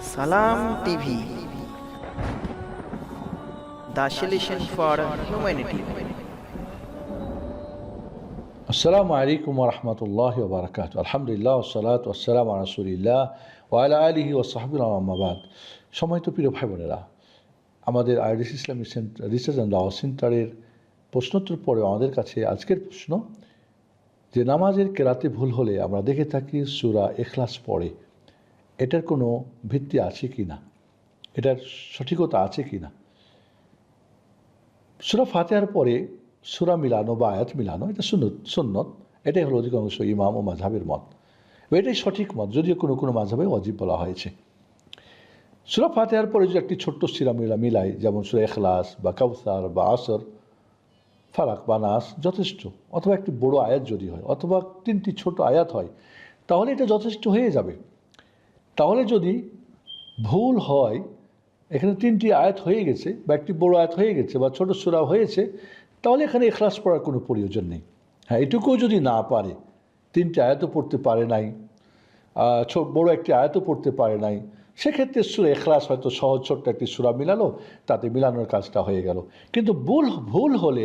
সালাম TV. The for humanity. ওসালাম রাসুলিল্লাহ ওয়ালা আলিহি ও সাহাবুল আহমাবাদ সময় তো প্রিয় ভাই বোনেরা আমাদের আইডিস সেন্টার রিসার্চ অ্যান্ড দাওয়া সেন্টারের প্রশ্নোত্তর পরে আমাদের কাছে আজকের প্রশ্ন, যে নামাজের কেরাতে ভুল হলে আমরা দেখে থাকি সুরা এখলাস পড়ে। এটার কোনো ভিত্তি আছে কি না? এটার সঠিকতা আছে কি না? সুরা ফাতেহার পরে সুরা মিলানো বা আয়াত মিলানো, এটা সুন্নত সুন্নত, এটাই হলো অধিকাংশ ইমাম ও মাঝাবের মত। এটাই সঠিক মত, যদিও কোনো কোনো মাঝাবে অজীব বলা হয়েছে। সুরা ফাতেহার পরে যদি একটি ছোট্ট সিরা মিলা, মিলাই, যেমন সুরা এখলাস বা কাউসার বা আসর, ফারাক বা নাস, যথেষ্ট। অথবা একটি বড় আয়াত যদি হয়, অথবা তিনটি ছোট আয়াত হয়, তাহলে এটা যথেষ্ট হয়ে যাবে। তাহলে যদি ভুল হয়, এখানে তিনটি আয়াত হয়ে গেছে বা একটি বড় আয়াত হয়ে গেছে বা ছোট সুরা হয়েছে, তাহলে এখানে এখলাস পড়ার কোনো প্রয়োজন নেই। হ্যাঁ এটুকুও যদি না পারে, তিনটি আয়াতও পড়তে পারে নাই বড় একটি আয়াতও পড়তে পারে নাই, সেক্ষেত্রে সুরা এখলাস হয়তো সহজ, ছোট্ট একটি সুরা মিলালো, তাতে মিলানোর কাজটা হয়ে গেল। কিন্তু ভুল ভুল হলে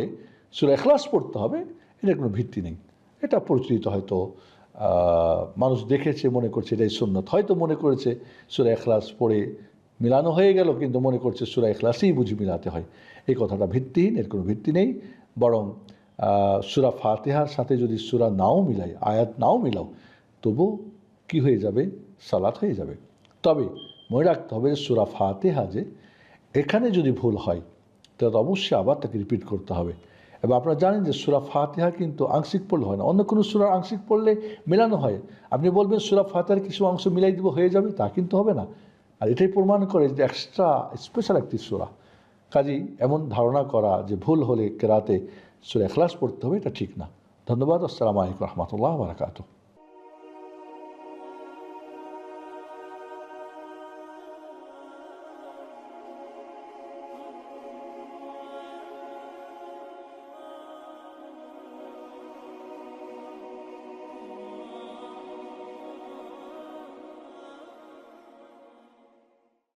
সুরে এখলাস পড়তে হবে, এটার কোনো ভিত্তি নেই। এটা প্রচলিত হয়তো মানুষ দেখেছে, মনে করছে এটাই সুন্নত। হয়তো মনে করেছে সুরা এখলাস পড়ে মিলানো হয়ে গেল, কিন্তু মনে করছে সুরা এখলাসেই বুঝি মিলাতে হয়। এই কথাটা ভিত্তিহীন, এর কোনো ভিত্তি নেই। বরং সুরা ফাতেহার সাথে যদি সুরা নাও মিলাই, আয়াত নাও মিলাও তবু কি হয়ে যাবে? সালাত হয়ে যাবে। তবে মনে রাখতে হবে সুরা ফাতেহা যে, এখানে যদি ভুল হয়, তাহলে অবশ্যই আবার তাকে রিপিট করতে হবে। এবং আপনারা জানেন যে সুরা ফাতেহা কিন্তু আংশিক পড়লে হয় না। অন্য কোনো সুরার আংশিক পড়লে মেলানো হয়। আপনি বলবেন সুরা ফাতেহার কিছু অংশ মিলাই দিব, হয়ে যাবে, তা কিন্তু হবে না। আর এটাই প্রমাণ করে যে এক্সট্রা স্পেশাল একটি সুরা। কাজেই এমন ধারণা করা যে ভুল হলে কেরাতে সুরা এখলাস পড়তে হবে, এটা ঠিক না। ধন্যবাদ। আসসালামু আলাইকুম রহমতুল্লাহ বারাকাতু